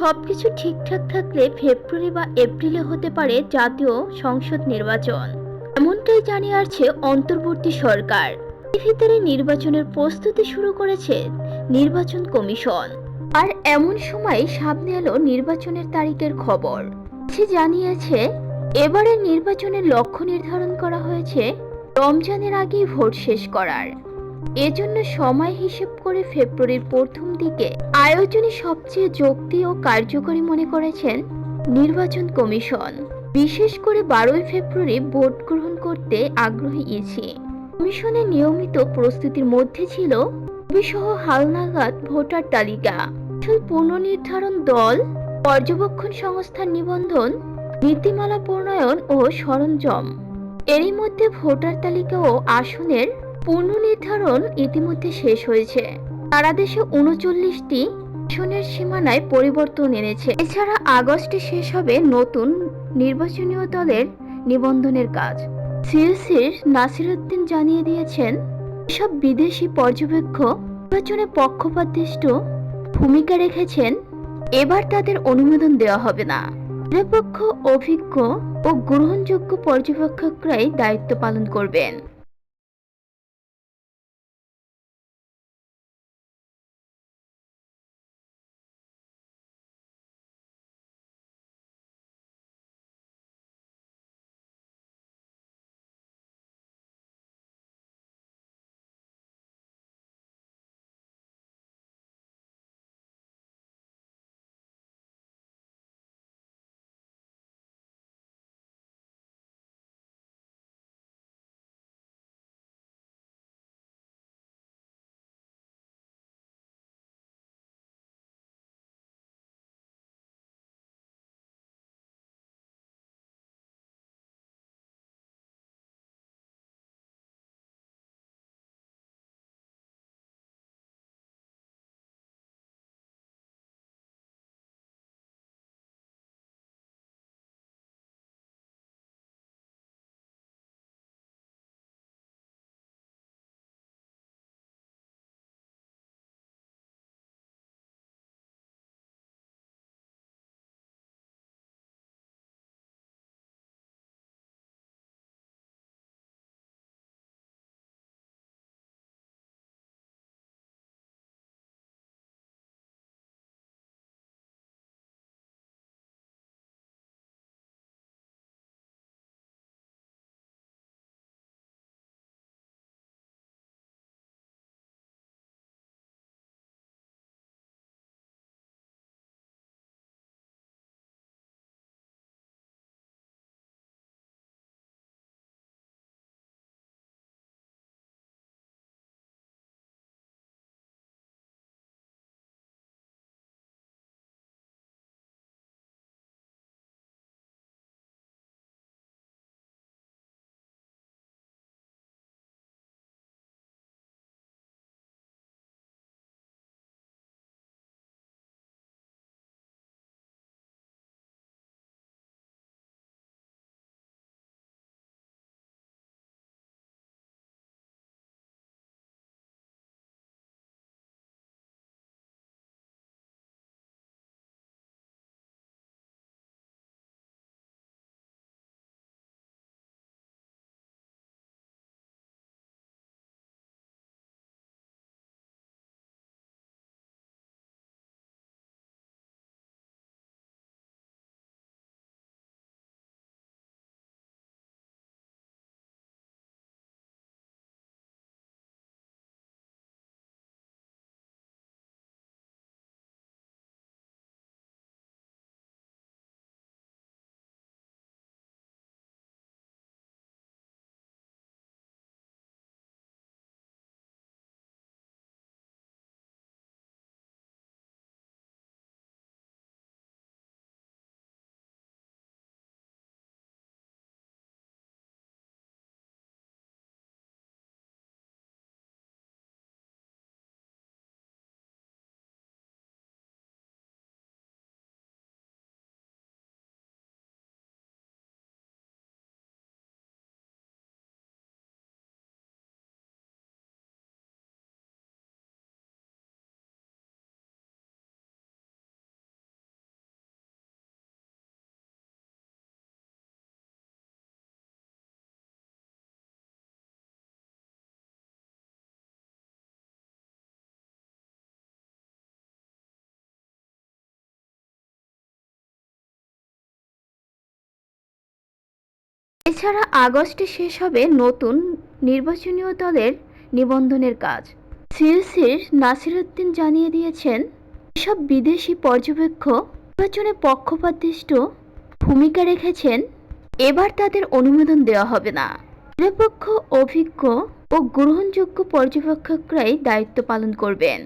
সবকিছু ঠিকঠাক থাকলে ফেব্রুয়ারি বা এপ্রিলে হতে পারে জাতীয় সংসদ নির্বাচন। এমনটাই জানিয়ে আসছে অন্তর্বর্তী সরকার। ভিতরে নির্বাচনের প্রস্তুতি শুরু করেছে নির্বাচন কমিশন। আর এমন সময় সামনে এলো নির্বাচনের তারিখের খবর। সে জানিয়েছে, এবারের নির্বাচনের লক্ষ্য নির্ধারণ করা হয়েছে রমজানের আগেই ভোট শেষ করার। এজন্য সময় হিসেব করে ফেব্রুয়ারির প্রথম দিকে আয়োজনই সবচেয়ে যুক্তি ও কার্যকরী মনে করেছেন নির্বাচন কমিশন। বিশেষ করে বারোই ফেব্রুয়ারি ভোট গ্রহণ করতে আগ্রহী ইসি। কমিশনের নিয়মিত প্রস্তুতির মধ্যে ছিল সহ হালনাগাদ ভোটার তালিকা পুনর্নির্ধারণ দল, পর্যবেক্ষণ সংস্থার নিবন্ধন, নীতিমালা প্রণয়ন ও সরঞ্জাম। এরই মধ্যে ভোটার তালিকা ও আসনের পুনর্নির্ধারণ ইতিমধ্যে শেষ হয়েছে। সারা দেশে উনচল্লিশটি আসনের সীমানায় পরিবর্তন এনেছে। এছাড়া আগস্টে শেষ হবে নতুন নির্বাচনীয় দলের নিবন্ধনের কাজ। সিএসির নাসিরুদ্দিন জানিয়ে দিয়েছেন সব বিদেশি পর্যবেক্ষক নির্বাচনে পক্ষপাতদুষ্ট ভূমিকা রেখেছেন, এবার তাদের অনুমোদন দেওয়া হবে না। নিরপেক্ষ, অভিজ্ঞ ও গ্রহণযোগ্য পর্যবেক্ষকরাই দায়িত্ব পালন করবেন। এছাড়া আগস্টে শেষ হবে নতুন নির্বাচনীয় দলের নিবন্ধনের কাজ। সিএসির নাসিরুদ্দিন জানিয়ে দিয়েছেন, এসব বিদেশি পর্যবেক্ষক নির্বাচনে পক্ষপাতদুষ্ট ভূমিকা রেখেছেন, এবার তাদের অনুমোদন দেওয়া হবে না। নিরপেক্ষ, অভিজ্ঞ ও গ্রহণযোগ্য পর্যবেক্ষকরাই দায়িত্ব পালন করবেন।